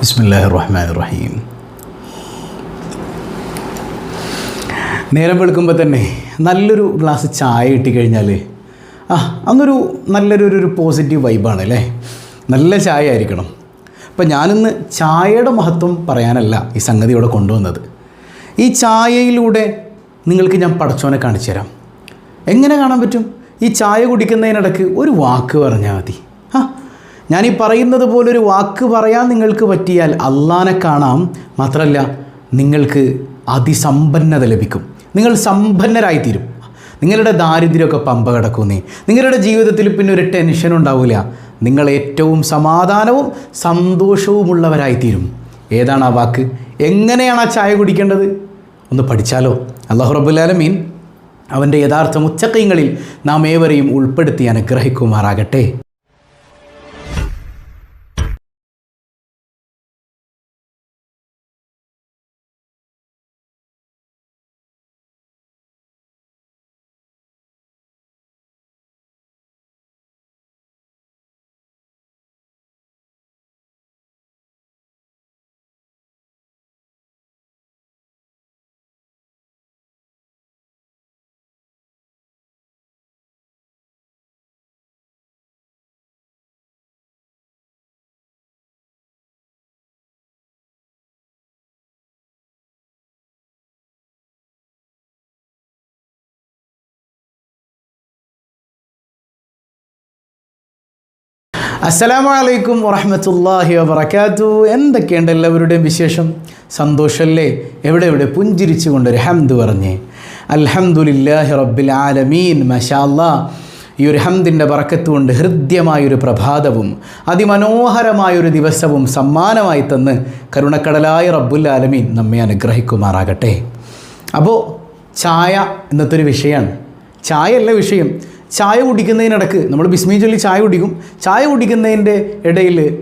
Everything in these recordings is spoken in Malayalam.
ബിസ്മില്ലാഹി റഹ്മാൻ റഹീം നേരം വെളുക്കുമ്പോൾ തന്നെ നല്ലൊരു ഗ്ലാസ് ചായ കിട്ടിക്കഴിഞ്ഞാൽ ആ അന്നൊരു നല്ലൊരു ഒരു പോസിറ്റീവ് വൈബാണ് അല്ലേ നല്ല ചായ ആയിരിക്കണം. അപ്പം ഞാനിന്ന് ചായയുടെ മഹത്വം പറയാനല്ല ഈ സംഗതി ഇവിടെ കൊണ്ടുവന്നത്. ഈ ചായയിലൂടെ നിങ്ങൾക്ക് ഞാൻ പടച്ചോനെ കാണിച്ചു തരാം. എങ്ങനെ കാണാൻ പറ്റും? ഈ ചായ കുടിക്കുന്നതിനിടയ്ക്ക് ഒരു വാക്ക് പറഞ്ഞാൽ മതി. ആ ഞാൻ ഈ പറയുന്നത് പോലൊരു വാക്ക് പറയാൻ നിങ്ങൾക്ക് പറ്റിയാൽ അള്ളാനെ കാണാം. മാത്രമല്ല നിങ്ങൾക്ക് അതിസമ്പന്നത ലഭിക്കും. നിങ്ങൾ സമ്പന്നരായിത്തീരും. നിങ്ങളുടെ ദാരിദ്ര്യമൊക്കെ പമ്പ കിടക്കുന്നേ നിങ്ങളുടെ ജീവിതത്തിൽ പിന്നെ ഒരു ടെൻഷൻ ഉണ്ടാവില്ല. നിങ്ങൾ ഏറ്റവും സമാധാനവും സന്തോഷവുമുള്ളവരായിത്തീരും. ഏതാണ് ആ വാക്ക്? എങ്ങനെയാണ് ആ ചായ കുടിക്കേണ്ടത്? ഒന്ന് പഠിച്ചാലോ? അള്ളാഹു റബുലാലമീൻ അവന്റെ യഥാർത്ഥ മുച്ചക്കയങ്ങളിൽ നാം ഏവരെയും ഉൾപ്പെടുത്തി അനുഗ്രഹിക്കുമാറാകട്ടെ. അസ്സലാമു അലൈക്കും വറഹമത്തല്ലാഹി വബർക്കാത്തു എന്തൊക്കെയുണ്ട് എല്ലാവരുടെയും വിശേഷം? സന്തോഷമല്ലേ എവിടെ എവിടെ പുഞ്ചിരിച്ചുകൊണ്ട് ഒരു ഹംദ് പറഞ്ഞേ. അൽഹംദുലില്ലാഹി റബ്ബിൽ ആലമീൻ മഷാല്ലാ ഈ ഒരു ഹംദിന്റെ വറക്കത്തുകൊണ്ട് ഹൃദ്യമായൊരു പ്രഭാതവും അതിമനോഹരമായൊരു ദിവസവും സമ്മാനമായി തന്ന് കരുണക്കടലായ റബ്ബുൽ ആലമീൻ നമ്മെ അനുഗ്രഹിക്കുമാറാകട്ടെ. അപ്പോൾ ചായ ഇന്നത്തെ ഒരു വിഷയമാണ്. ചായ അല്ല വിഷയം. ചായ കുടിക്കുന്നതിനിടക്ക് നമ്മൾ ബിസ്മി ചൊല്ലി ചായ കുടിക്കും ചായ കുടിക്കുന്നതിന്റെ ഇടയിൽ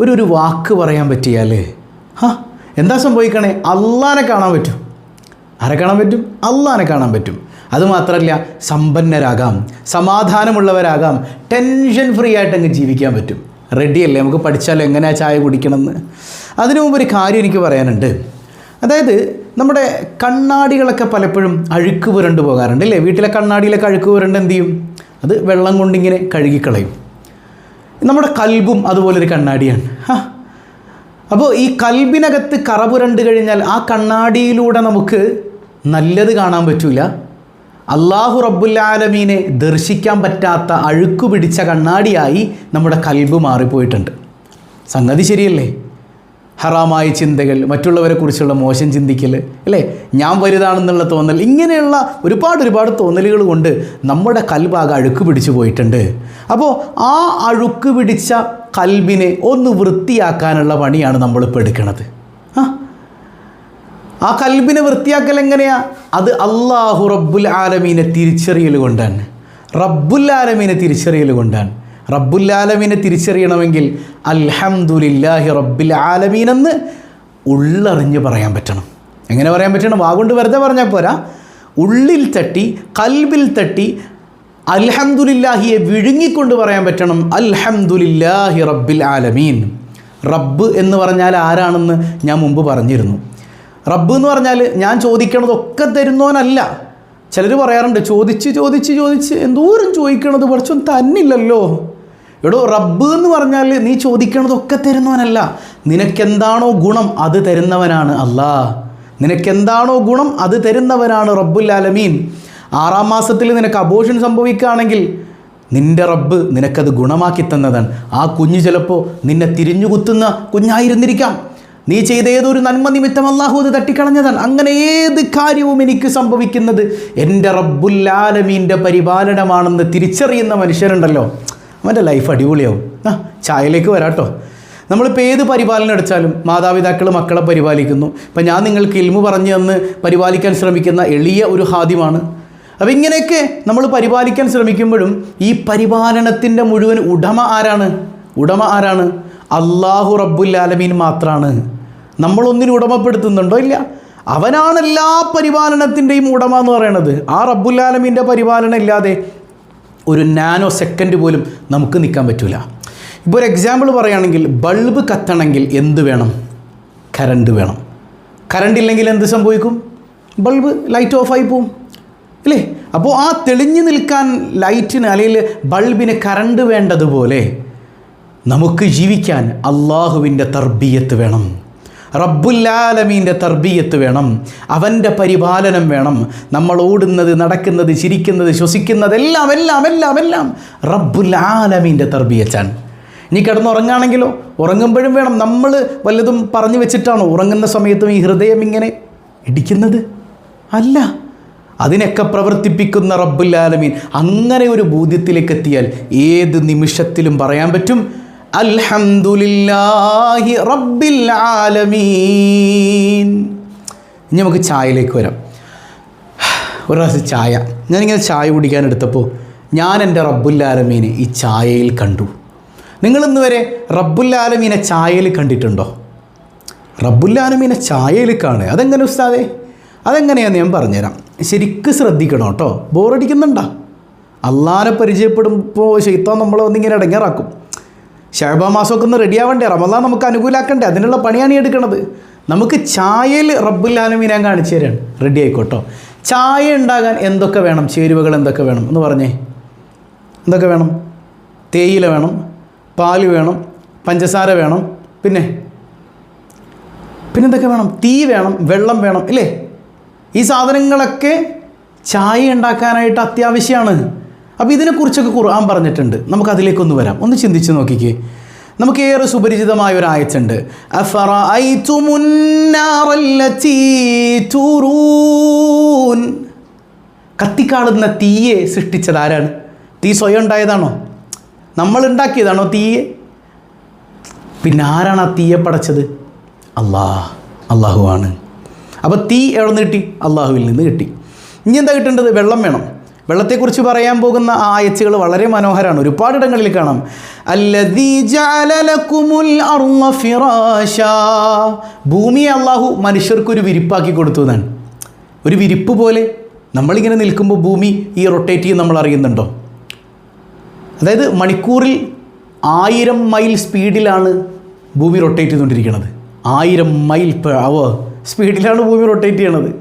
ഒരു ഒരു വാക്ക് പറയാൻ പറ്റിയാൽ ഹാ എന്താ സംഭവിക്കണേ? അള്ളാനെ കാണാൻ പറ്റും. ആരെ കാണാൻ പറ്റും? അള്ളാനെ കാണാൻ പറ്റും. അതുമാത്രമല്ല സമ്പന്നരാകാം സമാധാനമുള്ളവരാകാം ടെൻഷൻ ഫ്രീ ആയിട്ട് അങ്ങ് ജീവിക്കാൻ പറ്റും. റെഡിയല്ലേ നമുക്ക് പഠിച്ചാൽ എങ്ങനെയാ ചായ കുടിക്കണമെന്ന്? അതിനു മുമ്പ് ഒരു കാര്യം എനിക്ക് പറയാനുണ്ട്. അതായത് നമ്മുടെ കണ്ണാടികളൊക്കെ പലപ്പോഴും അഴുക്ക് പുരണ്ട് പോകാറുണ്ട് അല്ലേ? വീട്ടിലെ കണ്ണാടിയിലൊക്കെ അഴുക്ക് പുരണ്ട് എന്ത് ചെയ്യും? അത് വെള്ളം കൊണ്ടിങ്ങനെ കഴുകിക്കളയും. നമ്മുടെ കൽബും അതുപോലൊരു കണ്ണാടിയാണ്. അപ്പോൾ ഈ കൽബിനകത്ത് കറ പുരണ്ട് കഴിഞ്ഞാൽ ആ കണ്ണാടിയിലൂടെ നമുക്ക് നല്ലത് കാണാൻ പറ്റൂല. അള്ളാഹു റബ്ബുല്ലാലമീനെ ദർശിക്കാൻ പറ്റാത്ത അഴുക്കു പിടിച്ച കണ്ണാടിയായി നമ്മുടെ കൽബ് മാറിപ്പോയിട്ടുണ്ട്. സംഗതി ശരിയല്ലേ? ഹറാമായ ചിന്തകൾ മറ്റുള്ളവരെ കുറിച്ചുള്ള മോശം ചിന്തിക്കൽ അല്ലേ? ഞാൻ വലുതാണെന്നുള്ള തോന്നൽ ഇങ്ങനെയുള്ള ഒരുപാട് ഒരുപാട് തോന്നലുകൾ കൊണ്ട് നമ്മുടെ കൽബാകെ അഴുക്ക് പിടിച്ചു പോയിട്ടുണ്ട്. അപ്പോൾ ആ അഴുക്ക് പിടിച്ച കൽബിനെ ഒന്ന് വൃത്തിയാക്കാനുള്ള പണിയാണ് നമ്മളിപ്പോൾ എടുക്കുന്നത് ആ? ആ കൽബിനെ വൃത്തിയാക്കൽ എങ്ങനെയാണ് അത് അള്ളാഹു റബ്ബുൽ ആലമീനെ തിരിച്ചറിയൽ കൊണ്ടാണ്. റബ്ബുൽ ആലമീനെ തിരിച്ചറിയൽ കൊണ്ടാണ്. റബ്ബുൽ ആലമീനെ തിരിച്ചറിയണമെങ്കിൽ അൽഹംദുലില്ലാഹി റബ്ബിൽ ആലമീൻ എന്ന് ഉള്ളറിഞ്ഞ് പറയാൻ പറ്റണം. എങ്ങനെ പറയാൻ പറ്റണം? വാഗുണ്ട് വെറുതെ പറഞ്ഞാൽ പോരാ. ഉള്ളിൽ തട്ടി കൽബിൽ തട്ടി അൽഹംദുലില്ലാഹിയെ വിഴുങ്ങിക്കൊണ്ട് പറയാൻ പറ്റണം. അൽഹംദുലില്ലാഹി റബ്ബിൽ ആലമീൻ റബ്ബ് എന്ന് പറഞ്ഞാൽ ആരാണെന്ന് ഞാൻ മുമ്പ് പറഞ്ഞിരുന്നു. റബ്ബ് എന്ന് പറഞ്ഞാൽ ഞാൻ ചോദിക്കണതൊക്കെ തരുന്നവനല്ല. ചിലർ പറയാറുണ്ട് ചോദിച്ച് ചോദിച്ച് ചോദിച്ച് എന്തോരം ചോദിക്കണത്? പഠിച്ചോ തന്നില്ലല്ലോ. എടോ റബ്ബ് എന്ന് പറഞ്ഞാൽ നീ ചോദിക്കണതൊക്കെ തരുന്നവനല്ല. നിനക്കെന്താണോ ഗുണം അത് തരുന്നവനാണ് അല്ലാ നിനക്കെന്താണോ ഗുണം അത് തരുന്നവനാണ് റബ്ബുൽ ആലമീൻ. ആറാം മാസത്തിൽ നിനക്ക് അബോഷൻ സംഭവിക്കുകയാണെങ്കിൽ നിന്റെ റബ്ബ് നിനക്കത് ഗുണമാക്കി തന്നതാണ്. ആ കുഞ്ഞ് ചിലപ്പോൾ നിന്നെ തിരിഞ്ഞു കുത്തുന്ന കുഞ്ഞായിരുന്നിരിക്കാം. നീ ചെയ്ത ഏതൊരു നന്മ നിമിത്തം അള്ളാഹു അത് തട്ടിക്കളഞ്ഞതാണ്. അങ്ങനെ ഏത് കാര്യവും എനിക്ക് സംഭവിക്കുന്നത് എന്റെ റബ്ബുല്ലാലമീന്റെ പരിപാലനമാണെന്ന് തിരിച്ചറിയുന്ന മനുഷ്യരുണ്ടല്ലോ. അവന്റെ ലൈഫ് അടിപൊളിയാവും. ആ ചായയിലേക്ക് വരാട്ടോ. നമ്മളിപ്പോൾ ഏത് പരിപാലനം എടുത്താലും മാതാപിതാക്കൾ മക്കളെ പരിപാലിക്കുന്നു. ഇപ്പം ഞാൻ നിങ്ങൾക്ക് ഇൽമു പറഞ്ഞു തന്ന് പരിപാലിക്കാൻ ശ്രമിക്കുന്ന എളിയ ഒരു ഹാദ്യമാണ്. അപ്പം ഇങ്ങനെയൊക്കെ നമ്മൾ പരിപാലിക്കാൻ ശ്രമിക്കുമ്പോഴും ഈ പരിപാലനത്തിന്റെ മുഴുവൻ ഉടമ ആരാണ്? ഉടമ ആരാണ്? അള്ളാഹു റബ്ബുല്ലാലമീൻ മാത്രമാണ് നമ്മളൊന്നിനും ഉടമപ്പെടുത്തുന്നുണ്ടോ ഇല്ല? അവനാണ് എല്ലാ പരിപാലനത്തിന്റെയും ഉടമ എന്ന് പറയുന്നത് ആ റബ്ബുല്ലാലമീന്റെ പരിപാലനം ഇല്ലാതെ ഒരു നാനോ സെക്കൻഡ് പോലും നമുക്ക് നിൽക്കാൻ പറ്റില്ല ഇപ്പോൾ ഒരു എക്സാമ്പിൾ പറയുകയാണെങ്കിൽ ബൾബ് കത്തണമെങ്കിൽ എന്ത് വേണം? കറണ്ട് വേണം. കറണ്ട് ഇല്ലെങ്കിൽ എന്ത് സംഭവിക്കും? ബൾബ് ലൈറ്റ് ഓഫായി പോവും. അല്ലേ അപ്പോൾ ആ തെളിഞ്ഞു നിൽക്കാൻ ലൈറ്റിന് അല്ലെങ്കിൽ ബൾബിന് കറണ്ട് വേണ്ടതുപോലെ നമുക്ക് ജീവിക്കാൻ അള്ളാഹുവിന്റെ തർബീയത്ത് വേണം. റബ്ബുല്ലാലമീന്റെ തർബീയത്ത് വേണം. അവന്റെ പരിപാലനം വേണം. നമ്മൾ ഓടുന്നത് നടക്കുന്നത് ചിരിക്കുന്നത് ശ്വസിക്കുന്നത് എല്ലാം എല്ലാം എല്ലാം എല്ലാം റബ്ബുല്ലാലമീന്റെ തർബീയച്ചാണ് ഇനി കിടന്നുറങ്ങുകയാണെങ്കിലോ ഉറങ്ങുമ്പോഴും വേണം. നമ്മൾ വല്ലതും പറഞ്ഞു വെച്ചിട്ടാണോ? ഉറങ്ങുന്ന സമയത്തും ഈ ഹൃദയം ഇങ്ങനെ ഇടിക്കുന്നത്? അല്ല. അതിനൊക്കെ പ്രവർത്തിപ്പിക്കുന്ന റബ്ബുല്ലാലമീൻ അങ്ങനെ ഒരു ബോധ്യത്തിലേക്ക് എത്തിയാൽ ഏത് നിമിഷത്തിലും പറയാൻ പറ്റും? അൽഹംദുലില്ലാഹി റബ്ബിൽ ആലമീൻ. ഇനി നമുക്ക് ചായയിലേക്ക് വരാം. ഒരു പ്രാവശ്യം ചായ. ഞാനിങ്ങനെ ചായ കുടിക്കാൻ എടുത്തപ്പോൾ ഞാൻ എന്റെ റബ്ബുല്ലാലമീനെ ഈ ചായയിൽ കണ്ടു. നിങ്ങളിന്ന് വരെ റബ്ബുല്ലാലമീനെ ചായയിൽ കണ്ടിട്ടുണ്ടോ? റബ്ബുല്ലാലമീനെ ചായയിൽ കാണുക. അതെങ്ങനെ ഉസ്താദേ? അതെങ്ങനെയാന്ന് ഞാൻ പറഞ്ഞുതരാം. ശരിക്ക് ശ്രദ്ധിക്കണം കേട്ടോ. ബോറടിക്കുന്നുണ്ടോ. അള്ളാനെ പരിചയപ്പെടുമ്പോൾ ശൈത്താൻ നമ്മളെ ഒന്നിങ്ങനെ ഇടങ്ങേറാക്കും. ഷഹബ മാസമൊക്കെ ഒന്ന് റെഡിയാവണ്ടേ റമദാൻ നമുക്ക് അനുകൂലാക്കണ്ടേ? അതിനുള്ള പണിയാണ് ഈ എടുക്കണത്. നമുക്ക് ചായയിൽ റബ്ബുല്ലാലമീൻ ഞാൻ കാണിച്ചു തരാണ് റെഡി ആയിക്കോട്ടോ. ചായ ഉണ്ടാകാൻ എന്തൊക്കെ വേണം? ചേരുവകൾ എന്തൊക്കെ വേണം? എന്ന് പറഞ്ഞേ. എന്തൊക്കെ വേണം? തേയില വേണം പാൽ വേണം പഞ്ചസാര വേണം. പിന്നെ? പിന്നെന്തൊക്കെ വേണം? തീ വേണം വെള്ളം വേണം ഇല്ലേ? ഈ സാധനങ്ങളൊക്കെ ചായ ഉണ്ടാക്കാനായിട്ട് അത്യാവശ്യമാണ് അപ്പോൾ ഇതിനെക്കുറിച്ചൊക്കെ ഖുർആൻ പറഞ്ഞിട്ടുണ്ട്. നമുക്ക് അതിലേക്കൊന്ന് വരാം. ഒന്ന് ചിന്തിച്ച് നോക്കിക്കേ. നമുക്ക് ഏറെ സുപരിചിതമായ ഒരു ആയത്തുണ്ട്. കത്തിക്കാളുന്ന തീയെ സൃഷ്ടിച്ചത് ആരാണ്? തീ സ്വയം ഉണ്ടായതാണോ? നമ്മൾ ഉണ്ടാക്കിയതാണോ തീയെ? പിന്നെ ആരാണ് ആ തീയെ പടച്ചത്? അള്ളാഹ്. അള്ളാഹുവാണ് അപ്പോൾ തീ എവിടെ നിന്ന് കിട്ടി? അള്ളാഹുവിൽ നിന്ന് കിട്ടി. ഇനി എന്താ കിട്ടേണ്ടത്? വെള്ളം വേണം. വെള്ളത്തെക്കുറിച്ച് പറയാൻ പോകുന്ന ആ ആയച്ചുകൾ വളരെ മനോഹരമാണ്. ഒരുപാട് ഇടങ്ങളിൽ കാണാം ഭൂമിയെ അള്ളാഹു മനുഷ്യർക്കൊരു വിരിപ്പാക്കി കൊടുത്തു എന്നാണ്. ഒരു വിരിപ്പ് പോലെ നമ്മളിങ്ങനെ നിൽക്കുമ്പോൾ ഭൂമി ഈ റൊട്ടേറ്റ് ചെയ്യും നമ്മൾ അറിയുന്നുണ്ടോ? അതായത് മണിക്കൂറിൽ ആയിരം മൈൽ സ്പീഡിലാണ് ഭൂമി റൊട്ടേറ്റ് ചെയ്തുകൊണ്ടിരിക്കുന്നത്. ആയിരം മൈൽ പെർ അവർ സ്പീഡിലാണ് ഭൂമി റൊട്ടേറ്റ് ചെയ്യണത്.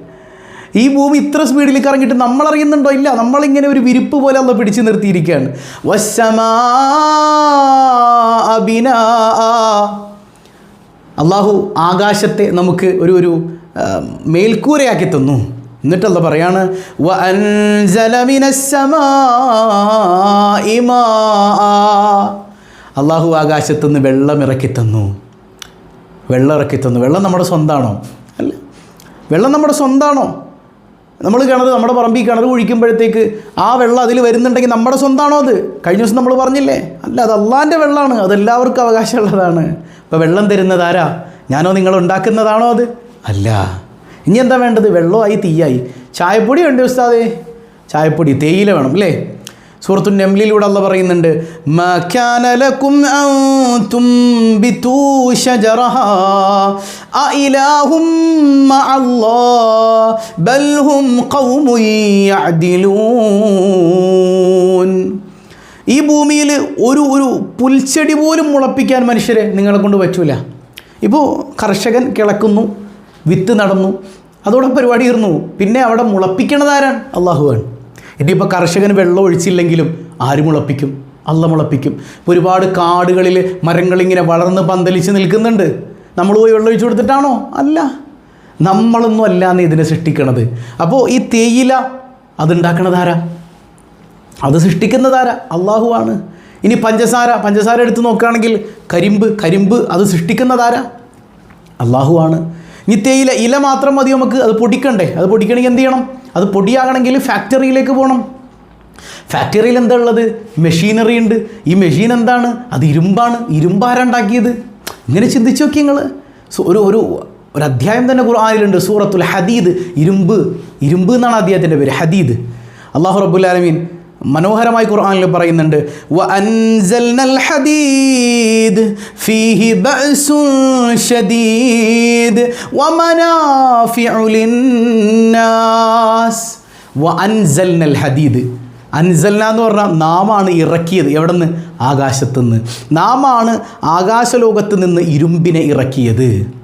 ഈ ഭൂമി ഇത്ര സ്പീഡിൽ കറങ്ങിയിട്ട് നമ്മൾ അറിയുന്നുണ്ടോ ഇല്ല? നമ്മളിങ്ങനെ ഒരു വിരിപ്പ് പോലെ അല്ല പിടിച്ചു നിർത്തിയിരിക്കുകയാണ്. അള്ളാഹു ആകാശത്തെ നമുക്ക് ഒരു ഒരു മേൽക്കൂരയാക്കി തന്നു. എന്നിട്ടല്ല പറയാണ് "വ അൻസല മിനസ്സമാഇ അള്ളാഹു ആകാശത്തു നിന്ന് വെള്ളം ഇറക്കി തന്നു. വെള്ളം ഇറക്കി തന്നു. വെള്ളം നമ്മുടെ സ്വന്തമാണോ അല്ല. വെള്ളം നമ്മുടെ സ്വന്തമാണോ നമ്മൾ കിണർ നമ്മുടെ പറമ്പിൽ കിണർ കുഴിക്കുമ്പോഴത്തേക്ക് ആ വെള്ളം അതിൽ വരുന്നുണ്ടെങ്കിൽ നമ്മുടെ സ്വന്തമാണോ അത്? കഴിഞ്ഞ ദിവസം നമ്മൾ പറഞ്ഞില്ലേ? അല്ല അത് അള്ളാന്റെ വെള്ളമാണ് അതെല്ലാവർക്കും അവകാശമുള്ളതാണ്. അപ്പോൾ വെള്ളം തരുന്നത് ആരാ? ഞാനോ നിങ്ങൾ ഉണ്ടാക്കുന്നതാണോ അത്? അല്ല. ഇനി എന്താ വേണ്ടത്? വെള്ളമായി തീയായി. ചായപ്പൊടി ഉണ്ട് ഉസ്താദേ? ചായപ്പൊടി തേയില വേണം അല്ലേ? സൂറത്തു നെംലിലൂടെ അല്ല പറയുന്നുണ്ട് "മാ കാന ലക്കും അൻ തുംബിതൂ ശജറഹാ അഇലാഹും മഅല്ലാഹ് ബൽ ഹും ഖൗമുൻ യഅദിലൂൻ. ഈ ഭൂമിയിൽ ഒരു ഒരു പുൽച്ചെടി പോലും മുളപ്പിക്കാൻ മനുഷ്യരെ നിങ്ങളെ കൊണ്ട് പറ്റൂല. ഇപ്പോൾ കർഷകൻ കിളക്കുന്നു വിത്ത് നടന്നു അതോടെ പരിപാടി ഇരുന്നു പിന്നെ അവിടെ മുളപ്പിക്കണതാരാണ് അള്ളാഹുവാണ് ഇനിയിപ്പോൾ കർഷകൻ വെള്ളം ഒഴിച്ചില്ലെങ്കിലും ആര് മുളപ്പിക്കും. അല്ല മുളപ്പിക്കും. ഒരുപാട് കാടുകളിൽ മരങ്ങളിങ്ങനെ വളർന്ന് പന്തലിച്ച് നിൽക്കുന്നുണ്ട്. നമ്മൾ പോയി വെള്ളം ഒഴിച്ചു കൊടുത്തിട്ടാണോ? അല്ല. നമ്മളൊന്നും അല്ലാന്ന് ഇതിനെ സൃഷ്ടിക്കണത്. അപ്പോൾ ഈ തേയില അതുണ്ടാക്കണതാരാ അത് സൃഷ്ടിക്കുന്നതാരാ അള്ളാഹുവാണ് ഇനി പഞ്ചസാര പഞ്ചസാര എടുത്ത് നോക്കുകയാണെങ്കിൽ കരിമ്പ് കരിമ്പ് അത് സൃഷ്ടിക്കുന്നതാരാ അള്ളാഹുവാണ് ഇനി തേയില ഇല മാത്രം മതി നമുക്ക്. അത് പൊടിക്കണ്ടേ? അത് പൊടിക്കണമെങ്കിൽ എന്ത് ചെയ്യണം? അത് പൊടിയാകണമെങ്കിൽ ഫാക്ടറിയിലേക്ക് പോകണം ഫാക്ടറിയിൽ എന്താ ഉള്ളത്? മെഷീനറി ഉണ്ട്. ഈ മെഷീൻ എന്താണ്? അത് ഇരുമ്പാണ്. ഇരുമ്പാരുണ്ടാക്കിയത് ഇങ്ങനെ ചിന്തിച്ചു നോക്കി നിങ്ങൾ ഒരു ഒരു ഒരു അധ്യായം തന്നെ ആയിലുണ്ട് സൂറത്തുൽ ഹദീദ്. ഇരുമ്പ്. ഇരുമ്പ് എന്നാണ് അദ്ദേഹത്തിന്റെ പേര്. ഹദീദ്. അള്ളാഹു റബ്ബുലാലമീൻ മനോഹരമായി ഖുർആനിൽ പറയുന്നുണ്ട് വ അൻസൽനൽ ഹദീദ് ഷദീദ് വ അൻസൽനൽ ഹദീദ്. അൻസൽന എന്ന് പറഞ്ഞാൽ നാമാണ് ഇറക്കിയത്. എവിടെ നിന്ന് ആകാശത്തുനിന്ന്. നാമാണ് ആകാശലോകത്ത് നിന്ന് ഇരുമ്പിനെ ഇറക്കിയത്.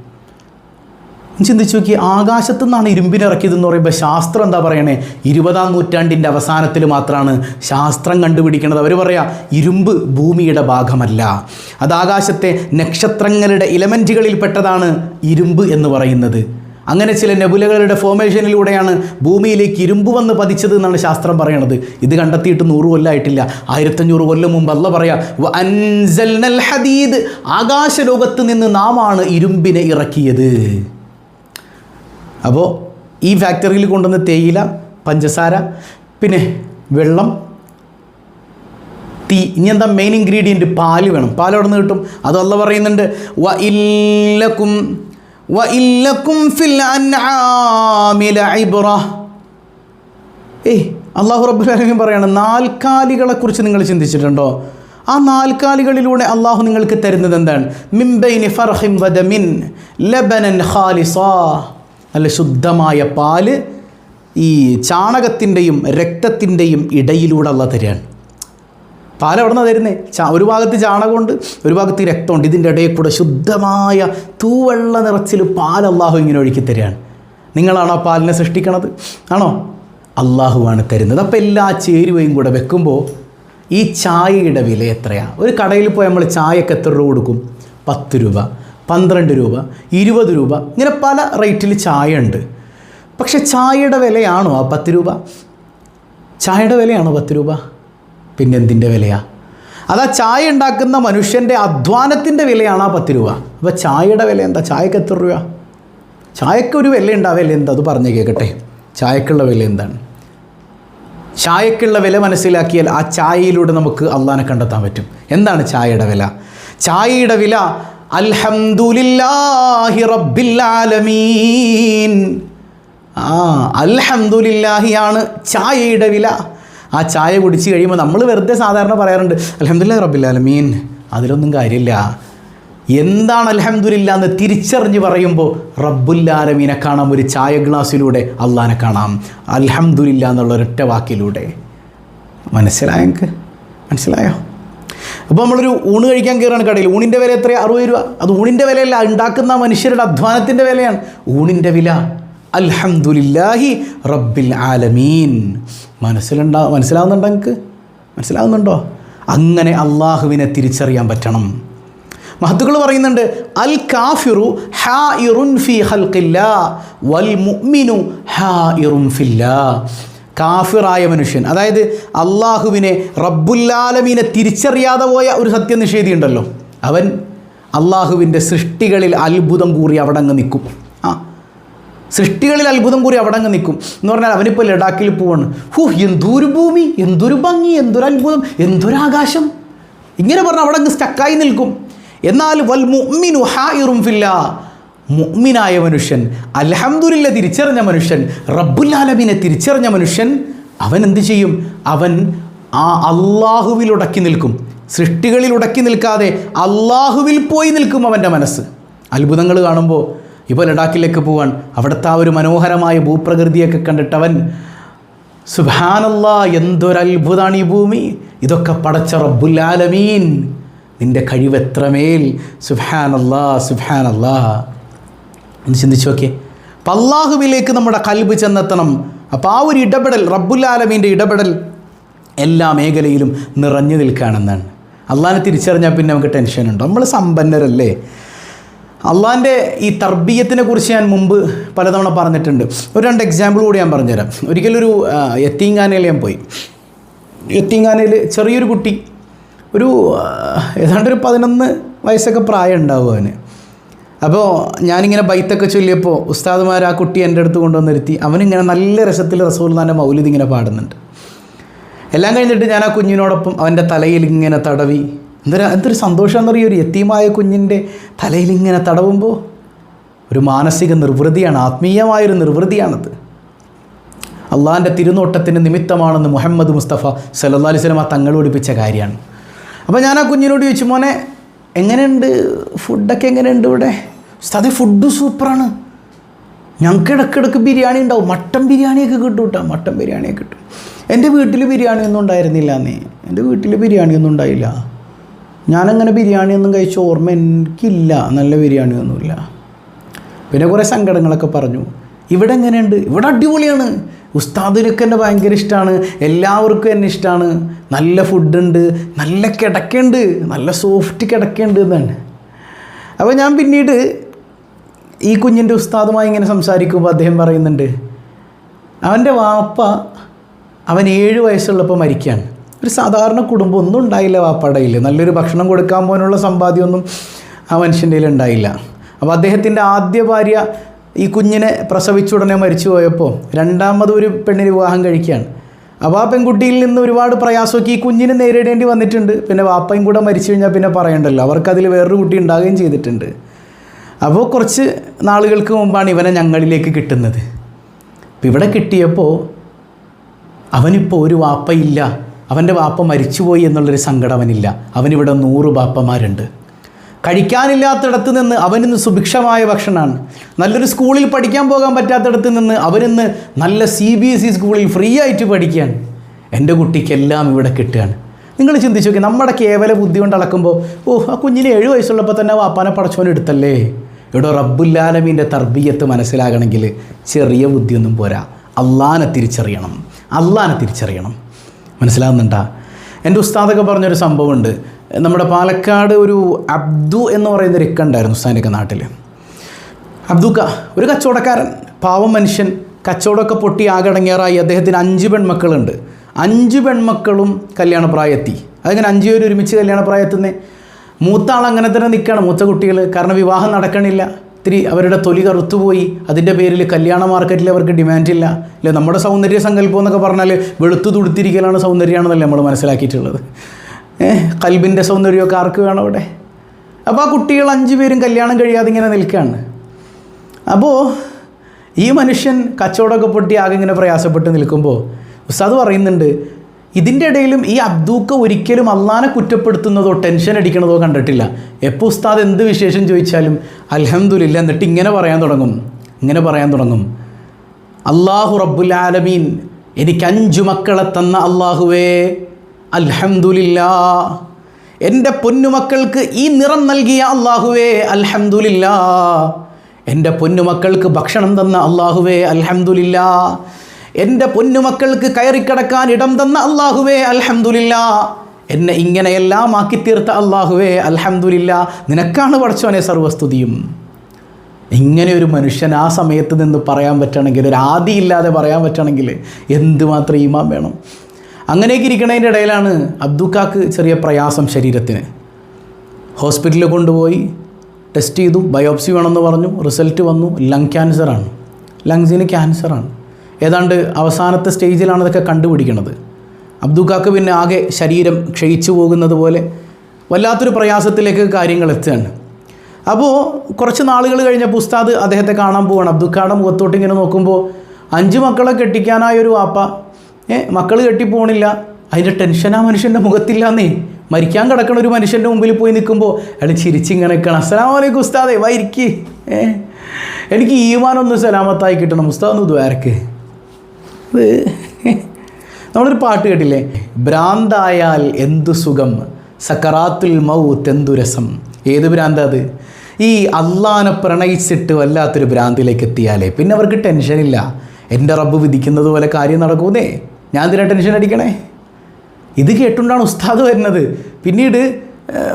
ചിന്തിച്ചു നോക്കി ആകാശത്തു നിന്നാണ് ഇരുമ്പിനിറക്കിയതെന്ന് പറയുമ്പോൾ ശാസ്ത്രം എന്താ പറയണേ? ഇരുപതാം നൂറ്റാണ്ടിന്റെ അവസാനത്തിൽ മാത്രമാണ് ശാസ്ത്രം കണ്ടുപിടിക്കുന്നത് അവർ പറയാ ഇരുമ്പ് ഭൂമിയുടെ ഭാഗമല്ല. അത് ആകാശത്തെ നക്ഷത്രങ്ങളുടെ ഇലമെന്റുകളിൽ പെട്ടതാണ് ഇരുമ്പ് എന്ന് പറയുന്നത്. അങ്ങനെ ചില നെബുലകളുടെ ഫോമേഷനിലൂടെയാണ് ഭൂമിയിലേക്ക് ഇരുമ്പ് വന്ന് പതിച്ചത് എന്നാണ് ശാസ്ത്രം പറയണത്. ഇത് കണ്ടെത്തിയിട്ട് നൂറ് കൊല്ലമായിട്ടില്ല ആയിരത്തഞ്ഞൂറ് കൊല്ലം മുമ്പ് അല്ല പറയാ "വ അൻസൽനൽ ഹദീദ്. ആകാശലോകത്ത് നിന്ന് നാമാണ് ഇരുമ്പിനെ ഇറക്കിയത്. അപ്പോൾ ഈ ഫാക്ടറിയിൽ കൊണ്ടുവന്ന തേയില പഞ്ചസാര പിന്നെ വെള്ളം തീ ഇനി എന്താ മെയിൻ ഇൻഗ്രീഡിയന്റ് പാൽ വേണം. പാൽ അവിടെ നിന്ന് കിട്ടും? അത് അല്ല പറയുന്നുണ്ട് വ ഇല്ലക്കും വ ഇല്ലക്കും ഫിൽ ലഇബ്റ. ഏയ് അള്ളാഹു റബ്ബുലാലമീൻ പറയാണ് നാൽക്കാലികളെക്കുറിച്ച് നിങ്ങൾ ചിന്തിച്ചിട്ടുണ്ടോ? ആ നാൽക്കാലികളിലൂടെ അള്ളാഹു നിങ്ങൾക്ക് തരുന്നത് എന്താണ്? മിംബൈനി ഫർഹിം വദമിൻ ലബനൻ ഖാലിസ. നല്ല ശുദ്ധമായ പാൽ ഈ ചാണകത്തിന്റെയും രക്തത്തിന്റെയും ഇടയിലൂടെ ഉള്ള തരികയാണ്. പാൽ എവിടെ നിന്നാണ് തരുന്നത് ചാ ഒരു ഭാഗത്ത് ചാണകമുണ്ട് ഒരു ഭാഗത്ത് രക്തമുണ്ട്. ഇതിന്റെ ഇടയിൽ കൂടെ ശുദ്ധമായ തൂവെള്ള നിറച്ചിൽ പാൽ അള്ളാഹു ഇങ്ങനെ ഒഴുക്കി തരികയാണ്. നിങ്ങളാണോ പാലിനെ സൃഷ്ടിക്കണത്? ആണോ? അള്ളാഹുവാണ് തരുന്നത്. അപ്പോൾ എല്ലാ ചേരുവയും കൂടെ വെക്കുമ്പോൾ ഈ ചായയുടെ വില എത്രയാണ്? ഒരു കടയിൽ പോയി നമ്മൾ ചായക്ക് എത്ര രൂപ കൊടുക്കും? പത്ത് രൂപ. പന്ത്രണ്ട് രൂപ ഇരുപത് രൂപ ഇങ്ങനെ പല റേറ്റിൽ ചായ ഉണ്ട് പക്ഷെ ചായയുടെ വിലയാണോ ആ പത്ത് രൂപ? ചായയുടെ വിലയാണോ പത്ത് രൂപ? പിന്നെ എന്തിന്റെ വിലയാ? അതാ ചായ ഉണ്ടാക്കുന്ന മനുഷ്യന്റെ അധ്വാനത്തിന്റെ വിലയാണ് ആ പത്ത് രൂപ. അപ്പോൾ ചായയുടെ വില എന്താ? ചായക്ക് എത്ര രൂപ? ചായക്ക് ഒരു വില ഉണ്ടാവില്ല എന്താ? അത് പറഞ്ഞു കേൾക്കട്ടെ. ചായക്കുള്ള വില എന്താണ്? ചായക്കുള്ള വില മനസ്സിലാക്കിയാൽ ആ ചായയിലൂടെ നമുക്ക് അള്ളാനെ കണ്ടെത്താൻ പറ്റും. എന്താണ് ചായയുടെ വില? ചായയുടെ വില അൽഹംദുലില്ലാഹി റബ്ബിൽ ആലമീൻ ആ അൽഹംദുലില്ലാഹിയാണ് ചായയുടെ വില. ആ ചായ കുടിച്ച് കഴിയുമ്പോൾ നമ്മൾ വെറുതെ സാധാരണ പറയാറുണ്ട് അലഹമുല്ലാ റബ്ബില്ലാലമീൻ. അതിലൊന്നും കാര്യമില്ല. എന്താണ് അലഹമുല്ല എന്ന് തിരിച്ചറിഞ്ഞ് പറയുമ്പോൾ റബ്ബുല്ലാലമീനെ കാണാം ഒരു ചായ ഗ്ലാസിലൂടെ അള്ളാനെ കാണാം. അലഹമുല്ല എന്നുള്ള ഒരൊറ്റ വാക്കിലൂടെ. മനസ്സിലായെങ്കിൽ മനസ്സിലായോ? അപ്പോൾ നമ്മളൊരു ഊണ് കഴിക്കാൻ കയറുകയാണ് കടയിൽ. ഊണിന്റെ വില എത്രയാണ് അറുപത് രൂപ. അത് ഊണിന്റെ വിലയല്ല. ഉണ്ടാക്കുന്ന മനുഷ്യരുടെ അധ്വാനത്തിന്റെ വിലയാണ്. ഊണിന്റെ വില. അൽഹംദുലില്ലാഹി റബ്ബിൽ ആലമീൻ. മനസ്സിലുണ്ടാ മനസ്സിലാവുന്നുണ്ടോ നിങ്ങൾക്ക് മനസ്സിലാവുന്നുണ്ടോ? അങ്ങനെ അള്ളാഹുവിനെ തിരിച്ചറിയാൻ പറ്റണം. മഹത്തുക്കൾ പറയുന്നുണ്ട് അൽ കാഫിറു ഹാ ഇറുൻ ഫി ഹൽക്കില്ല വൽ മുഅ്മിനു ഹാ ഇറുൻ ഫില്ലാ. കാഫിറായ മനുഷ്യൻ. അതായത് അള്ളാഹുവിനെ റബ്ബുല്ലാലമീനെ തിരിച്ചറിയാതെ പോയ ഒരു സത്യനിഷേധി ഉണ്ടല്ലോ അവൻ അള്ളാഹുവിന്റെ സൃഷ്ടികളിൽ അത്ഭുതം കൂറി അവിടെ അങ്ങ് നിൽക്കും. ആ. സൃഷ്ടികളിൽ അത്ഭുതം കൂറി അവിടെ അങ്ങ് നിൽക്കും. എന്ന് പറഞ്ഞാൽ അവനിപ്പോൾ ലഡാക്കിൽ പോവാണ്. ഹൂ എന്തൊരു ഭൂമി എന്തൊരു ഭംഗി എന്തൊരു അത്ഭുതം എന്തൊരു ആകാശം. ഇങ്ങനെ പറഞ്ഞാൽ അവിടെ അങ്ങ് സ്റ്റക്കായി നിൽക്കും. എന്നാൽ വൽ മുഅ്മിനു ഹായിറും ഫില്ല. മുഅ്മിനായ മനുഷ്യൻ അൽഹംദുലില്ല തിരിച്ചറിഞ്ഞ മനുഷ്യൻ റബ്ബുല്ലാലമിനെ തിരിച്ചറിഞ്ഞ മനുഷ്യൻ അവൻ എന്ത് ചെയ്യും? അവൻ ആ അള്ളാഹുവിൽ ഉടക്കി നിൽക്കും. സൃഷ്ടികളിൽ ഉടക്കി നിൽക്കാതെ അള്ളാഹുവിൽ പോയി നിൽക്കും അവന്റെ മനസ്സ്. അത്ഭുതങ്ങൾ കാണുമ്പോൾ ഇപ്പോൾ ലഡാക്കിലേക്ക് പോവാൻ അവിടുത്തെ ആ ഒരു മനോഹരമായ ഭൂപ്രകൃതിയൊക്കെ കണ്ടിട്ട് അവൻ സുബാനല്ല എന്തൊരത്ഭുതമാണ് ഈ ഭൂമി? ഇതൊക്കെ പടച്ച റബ്ബുല്ലാലമീൻ നിന്റെ കഴിവ് എത്രമേൽ സുബാനല്ലാ സുബാനല്ലാ ഒന്ന് ചിന്തിച്ചു നോക്കിയേ. അപ്പം അള്ളാഹുവിലേക്ക് നമ്മുടെ കൽബ് ചെന്നെത്തണം. അപ്പോൾ ആ ഒരു ഇടപെടൽ റബ്ബുല്ലാലമീന്റെ ഇടപെടൽ എല്ലാ മേഖലയിലും നിറഞ്ഞു നിൽക്കുകയാണെന്നാണ്. അള്ളാഹിനെ തിരിച്ചറിഞ്ഞാൽ പിന്നെ നമുക്ക് ടെൻഷനുണ്ടോ നമ്മൾ സമ്പന്നരല്ലേ? അള്ളാഹിന്റെ ഈ തർബീയത്തിനെ കുറിച്ച് ഞാൻ മുമ്പ് പലതവണ പറഞ്ഞിട്ടുണ്ട്. ഒരു രണ്ട് എക്സാമ്പിൾ കൂടി ഞാൻ പറഞ്ഞുതരാം. ഒരിക്കലൊരു ഒരു യത്തീങ്കാനയിൽ ഞാൻ പോയി. യത്തീങ്കാനയിൽ ചെറിയൊരു കുട്ടി ഒരു ഏതാണ്ട് ഒരു പതിനൊന്ന് വയസ്സൊക്കെ പ്രായം ഉണ്ടാവും അവന്. അപ്പോൾ ഞാനിങ്ങനെ ബൈത്തൊക്കെ ചൊല്ലിയപ്പോൾ ഉസ്താദുമാർ ആ കുട്ടി എന്റെ അടുത്ത് കൊണ്ടുവന്നിരുത്തി അവനിങ്ങനെ നല്ല രസത്തിൽ റസൂൽദാന്റെ മൗലിദ് ഇങ്ങനെ പാടുന്നുണ്ട്. എല്ലാം കഴിഞ്ഞിട്ട് ഞാൻ ആ കുഞ്ഞിനോടൊപ്പം അവന്റെ തലയിൽ ഇങ്ങനെ തടവി. എന്തൊരു എന്തൊരു സന്തോഷം എന്നറിയോ? ഒരു യത്തീമായ കുഞ്ഞിന്റെ തലയിൽ ഇങ്ങനെ തടവുമ്പോൾ ഒരു മാനസിക നിർവൃതിയാണ് ആത്മീയമായൊരു നിർവൃതിയാണത്. അള്ളാഹിന്റെ തിരുനോട്ടത്തിന് നിമിത്തമാണെന്ന് മുഹമ്മദ് മുസ്തഫ സല്ലാ അലൈഹി ആ തങ്ങൾ പഠിപ്പിച്ച കാര്യമാണ്. അപ്പോൾ ഞാൻ ആ കുഞ്ഞിനോട് ചോദിച്ചു മോനെ എങ്ങനെയുണ്ട്? ഫുഡൊക്കെ എങ്ങനെയുണ്ട് ഇവിടെ? അതെ ഫുഡ് സൂപ്പറാണ്. ഞങ്ങൾക്ക് ഇടയ്ക്കിടയ്ക്ക് ബിരിയാണി ഉണ്ടാവും. മട്ടൻ ബിരിയാണിയൊക്കെ കിട്ടും കേട്ടോ മട്ടൻ ബിരിയാണിയൊക്കെ കിട്ടും. എന്റെ വീട്ടിൽ ബിരിയാണി ഒന്നും ഉണ്ടായിരുന്നില്ല എന്നേ എന്റെ വീട്ടിൽ ബിരിയാണി ഒന്നും ഉണ്ടായില്ല. ഞാനങ്ങനെ ബിരിയാണി ഒന്നും കഴിച്ച ഓർമ്മ എനിക്കില്ല. നല്ല ബിരിയാണി ഒന്നുമില്ല. പിന്നെ കുറേ സങ്കടങ്ങളൊക്കെ പറഞ്ഞു. ഇവിടെ എങ്ങനെയുണ്ട്? ഇവിടെ അടിപൊളിയാണ്. ഉസ്താദിനൊക്കെ എന്നെ ഭയങ്കര ഇഷ്ടമാണ് എല്ലാവർക്കും എന്നെ ഇഷ്ടമാണ് നല്ല ഫുഡുണ്ട് നല്ല കിടക്കുണ്ട് നല്ല സോഫ്റ്റ് കിടക്കുണ്ട് എന്നാണ്. അപ്പോൾ ഞാൻ പിന്നീട് ഈ കുഞ്ഞിന്റെ ഉസ്താദുമായി ഇങ്ങനെ സംസാരിക്കുമ്പോൾ അദ്ദേഹം പറയുന്നുണ്ട് അവന്റെ വാപ്പ അവൻ ഏഴ് വയസ്സുള്ളപ്പോൾ മരിക്കുകയാണ് ഒരു സാധാരണ കുടുംബം ഒന്നും ഉണ്ടായില്ല വാപ്പടയിൽ നല്ലൊരു ഭക്ഷണം കൊടുക്കാൻ പോലുള്ള സമ്പാദ്യമൊന്നും ആ മനുഷ്യന്റെ ഉണ്ടായില്ല. അപ്പോൾ അദ്ദേഹത്തിന്റെ ആദ്യ ഭാര്യ ഈ കുഞ്ഞിനെ പ്രസവിച്ചുടനെ മരിച്ചു പോയപ്പോൾ രണ്ടാമത് ഒരു പെണ്ണിന് വിവാഹം കഴിക്കുകയാണ്. അപ്പോൾ ആ പെൺകുട്ടിയിൽ നിന്ന് ഒരുപാട് പ്രയാസമൊക്കെ ഈ കുഞ്ഞിന് നേരിടേണ്ടി വന്നിട്ടുണ്ട്. പിന്നെ വാപ്പയും കൂടെ മരിച്ചു കഴിഞ്ഞാൽ പിന്നെ പറയണ്ടല്ലോ. അവർക്കതിൽ വേറൊരു കുട്ടി ഉണ്ടാകുകയും ചെയ്തിട്ടുണ്ട്. അപ്പോൾ കുറച്ച് നാളുകൾക്ക് മുമ്പാണ് ഇവനെ ഞങ്ങളിലേക്ക് കിട്ടുന്നത്. അപ്പോൾ ഇവിടെ കിട്ടിയപ്പോൾ അവനിപ്പോൾ ഒരു വാപ്പയില്ല. അവന്റെ വാപ്പ മരിച്ചുപോയി എന്നുള്ളൊരു സങ്കടം അവനില്ല. അവനിവിടെ നൂറ് ബാപ്പമാരുണ്ട്. കഴിക്കാനില്ലാത്തിടത്ത് നിന്ന് അവനിന്ന് സുഭിക്ഷമായ ഭക്ഷണമാണ്. നല്ലൊരു സ്കൂളിൽ പഠിക്കാൻ പോകാൻ പറ്റാത്തിടത്ത് നിന്ന് അവനിന്ന് നല്ല സി ബി എസ് ഇ സ്കൂളിൽ ഫ്രീ ആയിട്ട് പഠിക്കുകയാണ്. എന്റെ കുട്ടിക്കെല്ലാം ഇവിടെ കിട്ടുകയാണ്. നിങ്ങൾ ചിന്തിച്ചു നോക്കി നമ്മുടെ കേവല ബുദ്ധി കൊണ്ട് അളക്കുമ്പോൾ ഓ ആ കുഞ്ഞിന് ഏഴ് വയസ്സുള്ളപ്പോൾ തന്നെ വാപ്പാനെ പടച്ചോൻ എടുത്തല്ലേ? ഇവിടെ റബ്ബുല്ലാലമീന്റെ തർബീയത്ത് മനസ്സിലാകണമെങ്കിൽ ചെറിയ ബുദ്ധിയൊന്നും പോരാ. അള്ളാനെ തിരിച്ചറിയണം. അള്ളാനെ തിരിച്ചറിയണം. മനസ്സിലാകുന്നുണ്ടാ? എന്റെ ഉസ്താദൊക്കെ പറഞ്ഞൊരു സംഭവമുണ്ട്. നമ്മുടെ പാലക്കാട് ഒരു അബ്ദു എന്ന് പറയുന്ന ഒരു ഉണ്ടായിരുന്നു ഉസ്താദിന്റെയൊക്കെ നാട്ടിൽ. അബ്ദുക്ക ഒരു കച്ചവടക്കാരൻ. പാവം മനുഷ്യൻ. കച്ചവടമൊക്കെ പൊട്ടി ആകടങ്ങേറായി അദ്ദേഹത്തിന് അഞ്ച് പെൺമക്കളുണ്ട്. അഞ്ച് പെൺമക്കളും കല്യാണപ്രായത്തി. അതങ്ങനെ അഞ്ച് പേര് ഒരുമിച്ച് കല്യാണപ്രായത്തുനിന്ന് മൂത്ത ആൾ അങ്ങനെ തന്നെ നിൽക്കുകയാണ്. മൂത്ത കുട്ടികൾ കാരണം വിവാഹം നടക്കണില്ല. ഇത്തിരി അവരുടെ തൊലി കറുത്തുപോയി. അതിന്റെ പേരിൽ കല്യാണ മാർക്കറ്റിൽ അവർക്ക് ഡിമാൻഡില്ല അല്ലെ? നമ്മുടെ സൗന്ദര്യ സങ്കല്പം എന്നൊക്കെ പറഞ്ഞാൽ വെളുത്തു തുടുത്തിരിക്കലാണ് സൗന്ദര്യമാണെന്നല്ലേ നമ്മൾ മനസ്സിലാക്കിയിട്ടുള്ളത്. ഏഹ് കൽബിന്റെ സൗന്ദര്യമൊക്കെ ആർക്ക് വേണം അവിടെ? അപ്പോൾ ആ കുട്ടികൾ അഞ്ച് പേരും കല്യാണം കഴിയാതെ ഇങ്ങനെ നിൽക്കുകയാണ്. അപ്പോൾ ഈ മനുഷ്യൻ കച്ചവടമൊക്കെ പൊട്ടി ആകെ ഇങ്ങനെ പ്രയാസപ്പെട്ട് നിൽക്കുമ്പോൾ ഉസ്താദ് പറയുന്നുണ്ട് ഇതിന്റെ ഇടയിലും ഈ അബ്ദൂക്ക ഒരിക്കലും അള്ളാനെ കുറ്റപ്പെടുത്തുന്നതോ ടെൻഷൻ അടിക്കുന്നതോ കണ്ടിട്ടില്ല. എപ്പോൾ ഉസ്താദ് എന്ത് വിശേഷം ചോദിച്ചാലും അലഹമുല്ല എന്നിട്ട് ഇങ്ങനെ പറയാൻ തുടങ്ങും. ഇങ്ങനെ പറയാൻ തുടങ്ങും. അള്ളാഹു റബ്ബുൽ ആലമീൻ എനിക്ക് അഞ്ചു മക്കളെ തന്ന അള്ളാഹുവേ അൽഹംദുലില്ലാ എന്റെ പൊന്നുമക്കൾക്ക് ഈ നിറം നൽകിയ അള്ളാഹുവേ അൽഹംദുലില്ലാ എന്റെ പൊന്നുമക്കൾക്ക് ഭക്ഷണം തന്ന അള്ളാഹുവേ അൽഹംദുലില്ലാ എന്റെ പൊന്നുമക്കൾക്ക് കയറിക്കിടക്കാൻ ഇടം തന്ന അള്ളാഹുവേ അൽഹംദുലില്ലാ. എന്നെ ഇങ്ങനെയെല്ലാം ആക്കി തീർത്ത അള്ളാഹുവേ അൽഹംദുലില്ലാ. നിനക്കാണ് പഠിച്ചോനെ സർവസ്തുതിയും. ഇങ്ങനെ ഒരു മനുഷ്യൻ ആ സമയത്ത് നിന്ന് പറയാൻ പറ്റണമെങ്കിൽ ഒരു ആദിയില്ലാതെ പറയാൻ പറ്റണമെങ്കിൽ എന്തുമാത്രം ഈമാൻ വേണം? അങ്ങനെയൊക്കെ ഇരിക്കണതിന്റെ ഇടയിലാണ് അബ്ദുക്കാക്ക് ചെറിയ പ്രയാസം ശരീരത്തിന്. ഹോസ്പിറ്റലിൽ കൊണ്ടുപോയി ടെസ്റ്റ് ചെയ്തു ബയോപ്സി വേണമെന്ന് പറഞ്ഞു റിസൾട്ട് വന്നു ലങ് ക്യാൻസറാണ് ലങ്സിന് ക്യാൻസറാണ് ഏതാണ്ട് അവസാനത്തെ സ്റ്റേജിലാണ് ഇതൊക്കെ കണ്ടുപിടിക്കുന്നത്. അബ്ദുക്കാക്ക് പിന്നെ ആകെ ശരീരം ക്ഷയിച്ചു പോകുന്നത് പോലെ വല്ലാത്തൊരു പ്രയാസത്തിലേക്ക് കാര്യങ്ങൾ എത്തുകയാണ്. അപ്പോൾ കുറച്ച് നാളുകൾ കഴിഞ്ഞപ്പോൾ ഉസ്താദ് അദ്ദേഹത്തെ കാണാൻ പോവാണ്. അബ്ദുക്കാടെ മുഖത്തോട്ട് ഇങ്ങനെ നോക്കുമ്പോൾ അഞ്ച് മക്കളെ കെട്ടിക്കാനായ ഒരു വാപ്പ ഏ മക്കൾ കെട്ടിപ്പോണില്ല. അതിന്റെ ടെൻഷൻ ആ മനുഷ്യന്റെ മുഖത്തില്ലാന്നേ. മരിക്കാൻ കിടക്കണ ഒരു മനുഷ്യന്റെ മുമ്പിൽ പോയി നിൽക്കുമ്പോൾ അയാൾ ചിരിച്ചിങ്ങനെ നിൽക്കണം അസ്സലാം വലൈക്കും ഉസ്താദേ വൈരിക്ക് ഏ എനിക്ക് ഈമാനൊന്ന് സലാമത്തായി കിട്ടണം. ഉസ്താദ് ഒന്ന് ദ്വാരക്ക് നമ്മളൊരു പാട്ട് കേട്ടില്ലേ? ഭ്രാന്തായാൽ എന്തു സുഖം? സക്കറാത്തുൽ മൗത്ത് എന്തു രസം? ഏത് ഭ്രാന്ത അത്? ഈ അള്ളാനെ പ്രണയിച്ചിട്ട് വല്ലാത്തൊരു ഭ്രാന്തിലേക്ക് എത്തിയാലേ? പിന്നെ അവർക്ക് ടെൻഷനില്ല എന്റെ റബ്ബ് വിധിക്കുന്നത് പോലെ കാര്യം നടക്കൂന്നേ? ഞാൻ എന്തിനാ ടെൻഷൻ അടിക്കണേ? ഇത് കേട്ടുകൊണ്ടാണ് ഉസ്താദ് വരുന്നത്. പിന്നീട്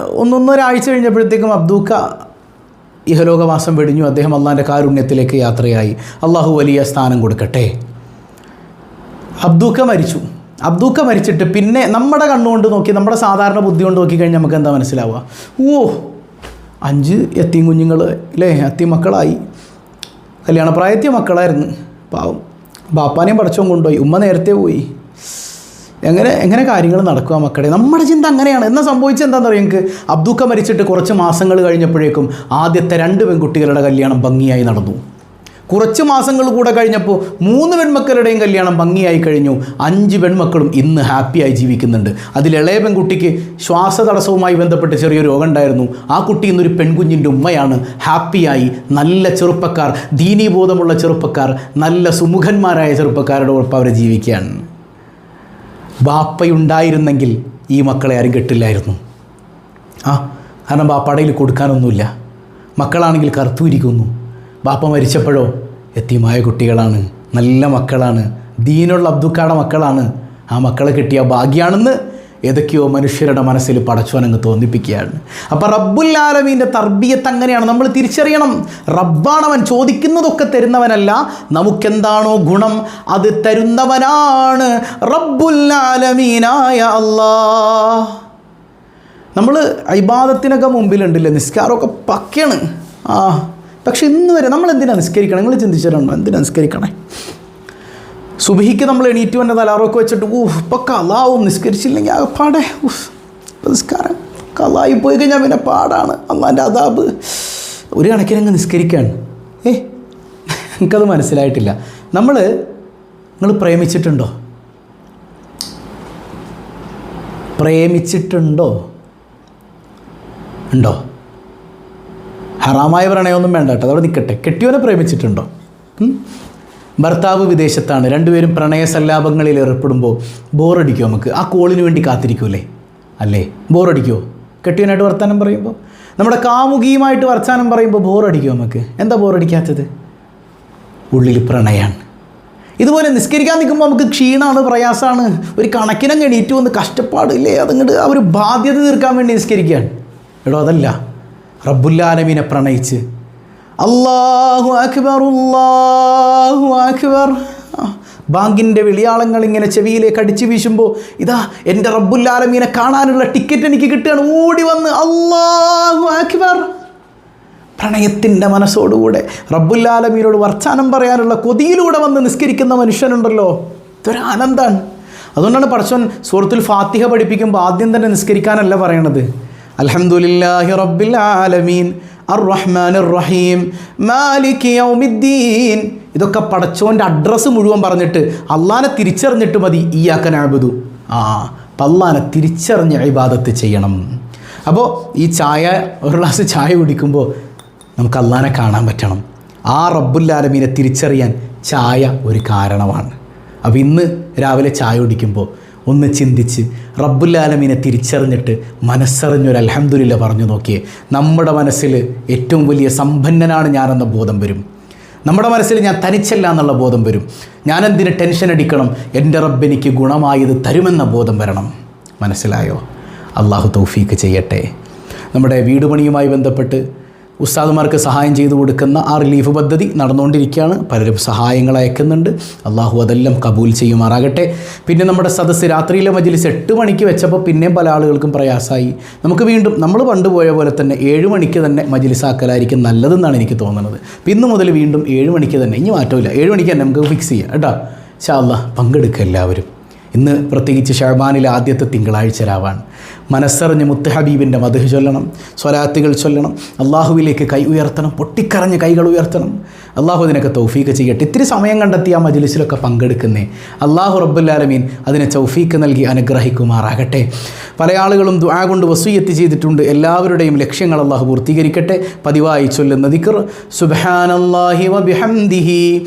ഒന്നൊന്നൊരാഴ്ച കഴിഞ്ഞപ്പോഴത്തേക്കും അബ്ദൂക്ക ഇഹലോകവാസം വെടിഞ്ഞു. അദ്ദേഹം അള്ളാന്റെ കാരുണ്യത്തിലേക്ക് യാത്രയായി. അള്ളാഹു വലിയ സ്ഥാനം കൊടുക്കട്ടെ. അബ്ദൂക്ക മരിച്ചു. അബ്ദൂക്ക മരിച്ചിട്ട് പിന്നെ നമ്മുടെ കണ്ണുകൊണ്ട് നോക്കി നമ്മുടെ സാധാരണ ബുദ്ധി കൊണ്ട് നോക്കിക്കഴിഞ്ഞാൽ നമുക്ക് എന്താ മനസ്സിലാവുക? ഓ അഞ്ച് എത്തിയും കുഞ്ഞുങ്ങൾ അല്ലേ എത്തി മക്കളായി. കല്യാണപ്രായത്തിയ മക്കളായിരുന്നു. പാവം. ബാപ്പാനെയും പഠിച്ചോം കൊണ്ടുപോയി. ഉമ്മ നേരത്തെ പോയി. എങ്ങനെ എങ്ങനെ കാര്യങ്ങൾ നടക്കുക മക്കളെ? നമ്മുടെ ചിന്ത അങ്ങനെയാണ്. എന്നാൽ സംഭവിച്ചത് എന്താണെന്ന് അറിയാം എനിക്ക് അബ്ദുക്ക മരിച്ചിട്ട് കുറച്ച് മാസങ്ങൾ കഴിഞ്ഞപ്പോഴേക്കും ആദ്യത്തെ രണ്ട് പെൺകുട്ടികളുടെ കല്യാണം ഭംഗിയായി നടന്നു. കുറച്ച് മാസങ്ങൾ കൂടെ കഴിഞ്ഞപ്പോൾ മൂന്ന് പെൺമക്കളുടെയും കല്യാണം ഭംഗിയായി കഴിഞ്ഞു. അഞ്ച് പെൺമക്കളും ഇന്ന് ഹാപ്പിയായി ജീവിക്കുന്നുണ്ട്. അതിൽ ഇളയ പെൺകുട്ടിക്ക് ശ്വാസ തടസ്സവുമായി ബന്ധപ്പെട്ട് ചെറിയ രോഗം ഉണ്ടായിരുന്നു ആ കുട്ടി ഇന്നൊരു പെൺകുഞ്ഞിന്റെ ഉമ്മയാണ്. ഹാപ്പിയായി നല്ല ചെറുപ്പക്കാർ ദീനീബോധമുള്ള ചെറുപ്പക്കാർ നല്ല സുമുഖന്മാരായ ചെറുപ്പക്കാരുടെ ഒപ്പം അവർ ജീവിക്കുകയാണ്. ബാപ്പയുണ്ടായിരുന്നെങ്കിൽ ഈ മക്കളെ ആരും കെട്ടില്ലായിരുന്നു. ആ കാരണം ബാപ്പാടയിൽ കൊടുക്കാനൊന്നുമില്ല. മക്കളാണെങ്കിൽ കറുത്തൂരിക്കുന്നു ബാപ്പ മരിച്ചപ്പോഴോ? എത്തിയമായ കുട്ടികളാണ്. നല്ല മക്കളാണ്. ദീനുള്ള അബ്ദുക്കാടെ മക്കളാണ്. ആ മക്കളെ കിട്ടിയ ഭാഗ്യാണെന്ന് ഏതൊക്കെയോ മനുഷ്യരുടെ മനസ്സിൽ പടച്ചോനങ്ങ് തോന്നിപ്പിക്കുകയാണ്. അപ്പോൾ റബ്ബുല്ലാലമീന്റെ തർബീയത്ത് അങ്ങനെയാണ്. നമ്മൾ തിരിച്ചറിയണം. റബ്ബാണവൻ ചോദിക്കുന്നതൊക്കെ തരുന്നവനല്ല. നമുക്കെന്താണോ ഗുണം? അത് തരുന്നവനാണ് റബ്ബുല്ലാലമീനായ അല്ലാ നമ്മൾ അബാദത്തിനൊക്കെ മുമ്പിലുണ്ടല്ലേ? നിസ്കാരമൊക്കെ പക്കയാണ്. ആ പക്ഷെ ഇന്ന് വരെ നമ്മൾ എന്തിനാ നിസ്കരിക്കണം? നിങ്ങൾ ചിന്തിച്ചിട്ടുണ്ടോ? എന്തിനാ നിസ്കരിക്കണേ? സുബഹിക്ക് നമ്മൾ എണീറ്റ് വന്ന തലാറൊക്കെ വെച്ചിട്ട് ഊഹ് ഇപ്പം കലാവും. നിസ്കരിച്ചില്ലെങ്കിൽ ആ പാടെ. ഊഹ് നിസ്കാരം. കലായി പോയി കഴിഞ്ഞാൽ പിന്നെ പാടാണ്. അള്ളാന്റെ അതാബ് ഒരു കണക്കിനങ്ങ് നിസ്കരിക്കുകയാണ് ഏ? എനിക്കത് മനസ്സിലായിട്ടില്ല. നമ്മൾ നിങ്ങൾ പ്രേമിച്ചിട്ടുണ്ടോ? പ്രേമിച്ചിട്ടുണ്ടോ? ഉണ്ടോ? ഹറാമായ പ്രണയമൊന്നും വേണ്ട കേട്ടോ. അതവിടെ നിൽക്കട്ടെ കെട്ടിയോനെ പ്രേമിച്ചിട്ടുണ്ടോ? ഭർത്താവ് വിദേശത്താണ്. രണ്ടുപേരും പ്രണയ സല്ലാപങ്ങളിൽ ഏർപ്പെടുമ്പോൾ ബോറടിക്കുമോ നമുക്ക്? ആ കോളിന് വേണ്ടി കാത്തിരിക്കൂലേ? അല്ലേ? ബോറടിക്കുമോ കെട്ടിയനായിട്ട് വർത്താനം പറയുമ്പോൾ നമ്മുടെ കാമുകിയുമായിട്ട് വർത്താനം പറയുമ്പോൾ ബോറടിക്കുമോ നമുക്ക്? എന്താ ബോറടിക്കാത്തത്? ഉള്ളിൽ പ്രണയാണ്. ഇതുപോലെ നിസ്കരിക്കാൻ നിൽക്കുമ്പോൾ നമുക്ക് ക്ഷീണമാണ് പ്രയാസമാണ്. ഒരു കണക്കിനങ്ങ് എണീറ്റ് വന്ന് കഷ്ടപ്പാടില്ലേ? അതങ്ങോട്ട് ആ ഒരു ബാധ്യത തീർക്കാൻ വേണ്ടി നിസ്കരിക്കുകയാണ്. എടോ അതല്ല. റബ്ബുല്ലാലമീനെ പ്രണയിച്ച്. അള്ളാഹു അക്ബർ അള്ളാഹു അക്ബർ. ബാങ്കിന്റെ വിളിയാളങ്ങൾ ഇങ്ങനെ ചെവിയിലേക്ക് അടിച്ചു വീശുമ്പോൾ ഇതാ എന്റെ റബ്ബുല്ലാലമീനെ കാണാനുള്ള ടിക്കറ്റ് എനിക്ക് കിട്ടുകയാണ്. ഓടി വന്ന് അള്ളാഹു അക്ബർ. പ്രണയത്തിന്റെ മനസ്സോടുകൂടെ റബ്ബുല്ലാലമീനോട് വർത്താനം പറയാനുള്ള കൊതിയിലൂടെ വന്ന് നിസ്കരിക്കുന്ന മനുഷ്യനുണ്ടല്ലോ. ഇതൊരു ആനന്ദാണ്. അതുകൊണ്ടാണ് പടച്ചോൻ സൂറത്തുൽ ഫാത്തിഹ പഠിപ്പിക്കുമ്പോൾ ആദ്യം തന്നെ നിസ്കരിക്കാനല്ല പറയണത്. അൽഹംദുലില്ലാഹി റബ്ബിൽ ആലമീൻ. അർ റഹ്മാൻ റഹീം മാലിക് യൗമിദ്ദീൻ. ഇതൊക്കെ പടച്ചോന്റെ അഡ്രസ്സ് മുഴുവൻ പറഞ്ഞിട്ട് അള്ളാനെ തിരിച്ചറിഞ്ഞിട്ട് മതി. ഈയാക്കനാബുദു ആ അപ്പം അള്ളാനെ തിരിച്ചറിഞ്ഞ് ഇബാദത്ത് ചെയ്യണം. അപ്പോൾ ഈ ചായ ഒരു ഗ്ലാസ് ചായ കുടിക്കുമ്പോൾ നമുക്ക് അള്ളാനെ കാണാൻ പറ്റണം. ആ റബ്ബുല്ലാലമീനെ തിരിച്ചറിയാൻ ചായ ഒരു കാരണമാണ്. അപ്പോൾ ഇന്ന് രാവിലെ ചായ കുടിക്കുമ്പോൾ ഒന്ന് ചിന്തിച്ച് റബ്ബുല്ലാലമീനെ തിരിച്ചറിഞ്ഞിട്ട് മനസ്സറിഞ്ഞൊരു അലഹമ്മദില്ല പറഞ്ഞു നോക്കിയേ. നമ്മുടെ മനസ്സിൽ ഏറ്റവും വലിയ സമ്പന്നനാണ് ഞാനെന്ന ബോധം വരും. നമ്മുടെ മനസ്സിൽ ഞാൻ തനിച്ചല്ല എന്നുള്ള ബോധം വരും. ഞാനെന്തിന് ടെൻഷൻ അടിക്കണം? എന്റെ റബ്ബ് എനിക്ക് ഗുണമായത് തരുമെന്ന ബോധം വരണം. മനസ്സിലായോ? അള്ളാഹു തൗഫീക്ക് ചെയ്യട്ടെ. നമ്മുടെ വീട് പണിയുമായി ബന്ധപ്പെട്ട് ഉസ്താദുമാർക്ക് സഹായം ചെയ്തു കൊടുക്കുന്ന ആ റിലീഫ് പദ്ധതി നടന്നുകൊണ്ടിരിക്കുകയാണ്. പലരും സഹായങ്ങൾ അയക്കുന്നുണ്ട്. അള്ളാഹു അതെല്ലാം കബൂൽ ചെയ്യുമാറാകട്ടെ. പിന്നെ നമ്മുടെ സദസ്സ് രാത്രിയിലെ മജ്ലിസ് എട്ട് മണിക്ക് വെച്ചപ്പോൾ പിന്നെയും പല ആളുകൾക്കും പ്രയാസമായി. നമുക്ക് വീണ്ടും നമ്മൾ പണ്ട് പോയ പോലെ തന്നെ ഏഴ് മണിക്ക് തന്നെ മജിലിസാക്കലായിരിക്കും നല്ലതെന്നാണ് എനിക്ക് തോന്നുന്നത്. പിന്നു മുതൽ വീണ്ടും ഏഴ് മണിക്ക് തന്നെ ഇനി മാറ്റമില്ല. ഏഴ് മണിക്ക് തന്നെ നമുക്ക് ഫിക്സ് ചെയ്യാം. കേട്ടോ? ഷാ അള്ളാഹ് പങ്കെടുക്കുക എല്ലാവരും. ഇന്ന് പ്രത്യേകിച്ച് ഷഹബാനിലെ ആദ്യത്തെ തിങ്കളാഴ്ച രാവാണ്. മനസ്സറിഞ്ഞ് മുത്തഹബീബിന്റെ മധു ചൊല്ലണം സ്വലാത്തുകൾ ചൊല്ലണം അള്ളാഹുവിലേക്ക് കൈ ഉയർത്തണം പൊട്ടിക്കറഞ്ഞ് കൈകൾ ഉയർത്തണം. അള്ളാഹു അതിനൊക്കെ തൗഫീക്ക് ചെയ്യട്ടെ. ഇത്തിരി സമയം കണ്ടെത്തി ആ മജ്ലിസിലൊക്കെ പങ്കെടുക്കുന്നേ. അള്ളാഹു റബ്ബുല്ലാലമീൻ അതിനെ തൗഫീക്ക് നൽകി അനുഗ്രഹിക്കുമാറാകട്ടെ. പല ആളുകളും ദുആ കൊണ്ട് വസൂയത്ത് ചെയ്തിട്ടുണ്ട്. എല്ലാവരുടെയും ലക്ഷ്യങ്ങൾ അള്ളാഹു പൂർത്തീകരിക്കട്ടെ. പതിവായി ചൊല്ലുന്ന ദിക്ർ സുബ്ഹാനല്ലാഹി വബിഹംദിഹി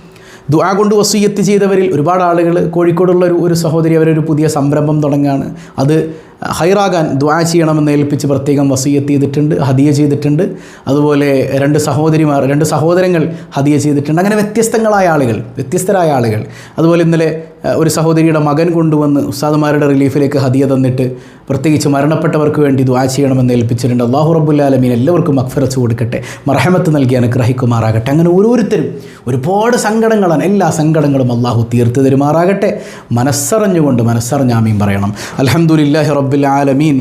ദുആ കൊണ്ട് വസൂയത്ത് ചെയ്തവരിൽ ഒരുപാട് ആളുകൾ കോഴിക്കോടുള്ള ഒരു ഒരു സഹോദരി അവരൊരു പുതിയ സംരംഭം തുടങ്ങുകയാണ്. അത് ഹൈറാകാൻ ദ്വാ ചെയ്യണമെന്ന് ഏൽപ്പിച്ച് പ്രത്യേകം വസീയത്ത് ചെയ്തിട്ടുണ്ട് ഹദിയ ചെയ്തിട്ടുണ്ട്. അതുപോലെ രണ്ട് സഹോദരിമാർ രണ്ട് സഹോദരങ്ങൾ ഹദിയ ചെയ്തിട്ടുണ്ട്. അങ്ങനെ വ്യത്യസ്തങ്ങളായ ആളുകൾ വ്യത്യസ്തരായ ആളുകൾ. അതുപോലെ ഇന്നലെ ഒരു സഹോദരിയുടെ മകൻ കൊണ്ടുവന്ന് ഉസ്താദുമാരുടെ റിലീഫിലേക്ക് ഹദിയ തന്നിട്ട് പ്രത്യേകിച്ച് മരണപ്പെട്ടവർക്ക് വേണ്ടി ദ്വാ ചെയ്യണമെന്ന് ഏൽപ്പിച്ചിട്ടുണ്ട്. അള്ളാഹു റബ്ബുല്ലാലമീൻ എല്ലാവർക്കും അക്ഫറച്ച് കൊടുക്കട്ടെ. മർഹമത്ത് നൽകി അനുഗ്രഹിക്കുമാറാകട്ടെ. അങ്ങനെ ഓരോരുത്തരും ഒരുപാട് സങ്കടങ്ങളാണ്. എല്ലാ സങ്കടങ്ങളും അള്ളാഹു തീർത്ത് തരുമാറാകട്ടെ. മനസ്സറിഞ്ഞുകൊണ്ട് മനസ്സറിഞ്ഞാമീൻ പറയണം. അൽഹംദുലില്ലാഹി റബ്ബിൽ ആലമീൻ.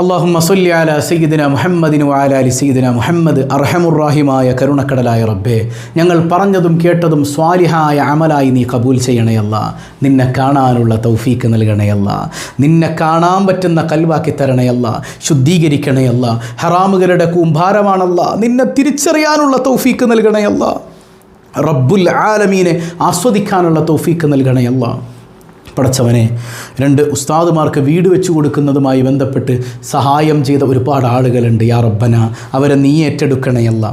അള്ളാഹുമ്മ സൊല്ലി അല സയ്യിദിന മുഹമ്മദിനു ആല അലി സയ്യിദിന മുഹമ്മദ്. അർഹമുറാഹിമായ കരുണക്കടലായ റബ്ബേ ഞങ്ങൾ പറഞ്ഞതും കേട്ടതും സ്വാലിഹായ അമലായി നീ കബൂൽ ചെയ്യണയല്ല നിന്നെ കാണാനുള്ള തൗഫീക്ക് നൽകണയല്ല നിന്നെ കാണാൻ പറ്റുന്ന കൽവാക്കി തരണയല്ല ശുദ്ധീകരിക്കണയല്ല ഹറാമുകളുടെ കൂമ്പാരമാണല്ല. നിന്നെ തിരിച്ചറിയാനുള്ള തൗഫീക്ക് നൽകണയല്ല റബ്ബുൽ ആലമീനെ ആസ്വദിക്കാനുള്ള തൗഫീക്ക് നൽകണയല്ല പടച്ചവനെ രണ്ട് ഉസ്താദുമാർക്ക് വീട് വെച്ചു കൊടുക്കുന്നതുമായി ബന്ധപ്പെട്ട് സഹായം ചെയ്ത ഒരുപാട് ആളുകളുണ്ട്. യാ റബ്ബന അവരെ നീ ഏറ്റെടുക്കണയല്ല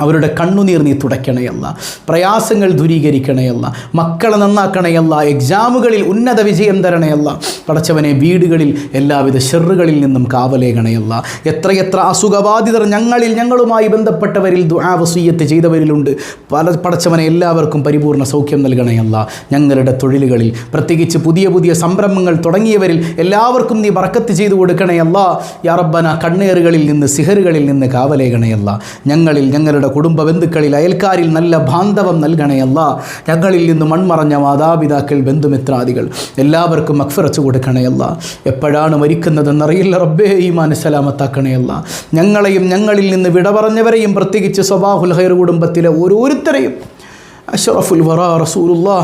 അവരുടെ കണ്ണുനീർ നീ തുടയ്ക്കണയല്ല. പ്രയാസങ്ങൾ ദൂരീകരിക്കണയല്ല. മക്കളെ നന്നാക്കണയല്ല. എക്സാമുകളിൽ ഉന്നത വിജയം തരണയല്ല. പടച്ചവനെ വീടുകളിൽ എല്ലാവിധ ഷെറുകളിൽ നിന്നും കാവലേകണയല്ല. എത്രയെത്ര അസുഖബാധിതർ ഞങ്ങളിൽ ഞങ്ങളുമായി ബന്ധപ്പെട്ടവരിൽ ദുആവസീയത്ത് ചെയ്തവരിലുണ്ട്. പല പടച്ചവനെ എല്ലാവർക്കും പരിപൂർണ സൗഖ്യം നൽകണയല്ല. ഞങ്ങളുടെ തൊഴിലുകളിൽ പ്രത്യേകിച്ച് പുതിയ പുതിയ സംരംഭങ്ങൾ തുടങ്ങിയവരിൽ എല്ലാവർക്കും നീ വറക്കത്ത് ചെയ്തു കൊടുക്കണയല്ല. യാ റബ്ബന കണ്ണേറുകളിൽ നിന്ന് സിഹറുകളിൽ നിന്ന് കാവലേകണയല്ല. ഞങ്ങളിൽ ഞങ്ങളുടെ കുടുംബ ബന്ധുക്കളിൽ അയൽക്കാരിൽ നല്ല ബാന്ധവം നൽകണയല്ല ഞങ്ങളിൽ നിന്ന് മൺമറഞ്ഞ മാതാപിതാക്കൾ ബന്ധുമിത്രാദികൾ. എല്ലാവർക്കും അക്ഫറച്ചു കൊടുക്കണയല്ല എപ്പോഴാണ് മരിക്കുന്നതെന്നറിയില്ല റബ്ബേ ഈ മാനസലാമത്താക്കണയല്ല ഞങ്ങളെയും ഞങ്ങളിൽ നിന്ന് വിട പറഞ്ഞവരെയും പ്രത്യേകിച്ച് സ്വബാഹുൽ ഹൈർ കുടുംബത്തിലെ ഓരോരുത്തരെയും. അഷറഫുൽ വറ റസൂലുല്ലാ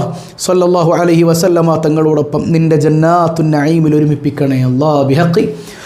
സല്ലല്ലാഹു അലൈഹി വസല്ലമ തങ്ങളോടൊപ്പം നിന്റെ ജന്നാത്തു നഈമിൽ ഒരുമിപ്പിക്കണേ അല്ലാ. ബിഹഖി